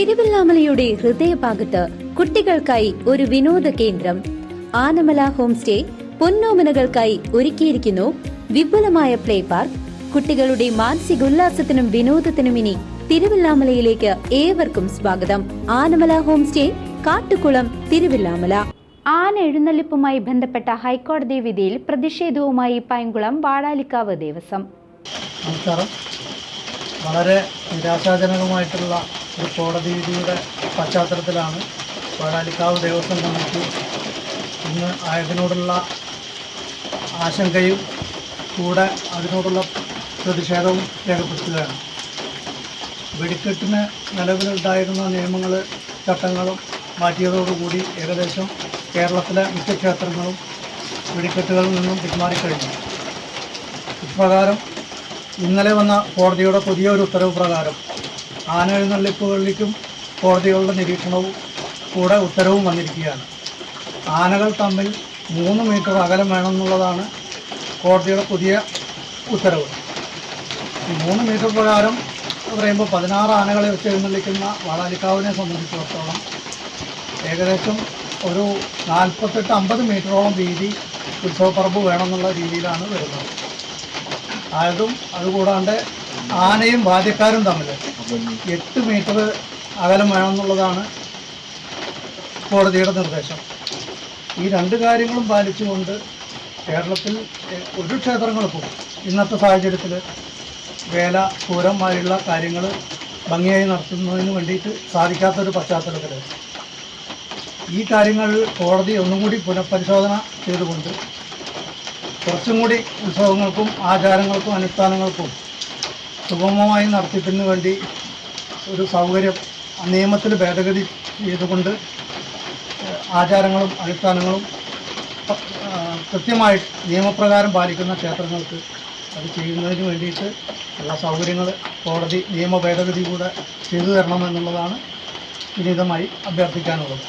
തിരുവല്ലാമലയുടെ ഹൃദയഭാഗത്ത് കുട്ടികൾക്കായി ഒരു വിനോദ കേന്ദ്രം. ആനമല ഹോം സ്റ്റേ പൊന്നോമനകൾക്കായി ഒരുക്കിയിരിക്കുന്നു. വിപുലമായ പ്ലേ പാർക്ക്. കുട്ടികളുടെ മാനസികോല്ലാസത്തിനും വിനോദത്തിനും ഇനി തിരുവല്ലാമലയിലേക്ക് ഏവർക്കും സ്വാഗതം. Anamala home stay Kattukulam Thiruvallamala. ആന എഴുന്നള്ളിപ്പുമായി ബന്ധപ്പെട്ട ഹൈക്കോടതി വിധിയിൽ പ്രതിഷേധവുമായി പൈങ്കുളം വാടാലിക്കാവ് ദേവസ്വം. നമസ്കാരം. വളരെ നിരാശാജനകമായിട്ടുള്ള ഒരു കോടതി വിധിയുടെ പശ്ചാത്തലത്തിലാണ് പാലാലിക്കാവ് ദേവസ്വം കമ്മിറ്റി ഇന്ന് ആയതിനോടുള്ള ആശങ്കയും കൂടെ അതിനോടുള്ള പ്രതിഷേധവും രേഖപ്പെടുത്തുകയാണ്. വെടിക്കെട്ടിന് നിലവിലുണ്ടായിരുന്ന നിയമങ്ങൾ ചട്ടങ്ങളും മാറ്റിയതോടുകൂടി ഏകദേശം കേരളത്തിലെ മിക്ക ക്ഷേത്രങ്ങളും വെടിക്കെട്ടുകളിൽ നിന്നും പിന്മാറിക്കഴിഞ്ഞു. ഇപ്രകാരം ഇന്നലെ വന്ന കോടതിയുടെ പുതിയൊരു ഉത്തരവ് പ്രകാരം ആന എഴുന്നള്ളിപ്പുകളിലേക്കും കോടതികളുടെ നിരീക്ഷണവും കൂടെ ഉത്തരവും വന്നിരിക്കുകയാണ്. ആനകൾ തമ്മിൽ മൂന്ന് മീറ്റർ അകലം വേണമെന്നുള്ളതാണ് കോടതിയുടെ പുതിയ ഉത്തരവ്. മൂന്ന് മീറ്റർ പ്രകാരം പറയുമ്പോൾ പതിനാറ് ആനകളെ വെച്ച് എഴുന്നള്ളിക്കുന്ന വാളാലിക്കാവിനെ സംബന്ധിച്ചിടത്തോളം ഏകദേശം ഒരു നാൽപ്പത്തെട്ട് അമ്പത് മീറ്ററോളം വീതി ഉത്സവപ്പറമ്പ് വേണമെന്നുള്ള രീതിയിലാണ് വരുന്നത്. അതും അതുകൂടാണ്ട് ആനയും ബാധ്യക്കാരും തമ്മിൽ എട്ട് മീറ്റർ അകലം വേണമെന്നുള്ളതാണ് കോടതിയുടെ നിർദ്ദേശം. ഈ രണ്ട് കാര്യങ്ങളും പാലിച്ചുകൊണ്ട് കേരളത്തിൽ ഒരു ക്ഷേത്രങ്ങൾക്കും ഇന്നത്തെ സാഹചര്യത്തിൽ വേല പൂരമായുള്ള കാര്യങ്ങൾ ഭംഗിയായി നടത്തുന്നതിന് വേണ്ടിയിട്ട് സാധിക്കാത്തൊരു പശ്ചാത്തലത്തിൽ ഈ കാര്യങ്ങൾ കോടതി ഒന്നും കൂടി പുനഃപരിശോധന ചെയ്തുകൊണ്ട് കുറച്ചും കൂടി ഉത്സവങ്ങൾക്കും ആചാരങ്ങൾക്കും അനുഷ്ഠാനങ്ങൾക്കും സുഗമമായി നടത്തിപ്പിന് വേണ്ടി ഒരു സൗകര്യം നിയമത്തിൽ ഭേദഗതി ചെയ്തുകൊണ്ട് ആചാരങ്ങളും അനുഷ്ഠാനങ്ങളും പ- കൃത്യമായി നിയമപ്രകാരം പാലിക്കുന്ന ക്ഷേത്രങ്ങൾക്ക് അത് ചെയ്യുന്നതിന് വേണ്ടിയിട്ട് എല്ലാ സൗകര്യങ്ങൾ കോടതി നിയമ ഭേദഗതി കൂടെ ചെയ്തു തരണമെന്നുള്ളതാണ് വിനീതമായി അഭ്യർത്ഥിക്കാനുള്ളത്.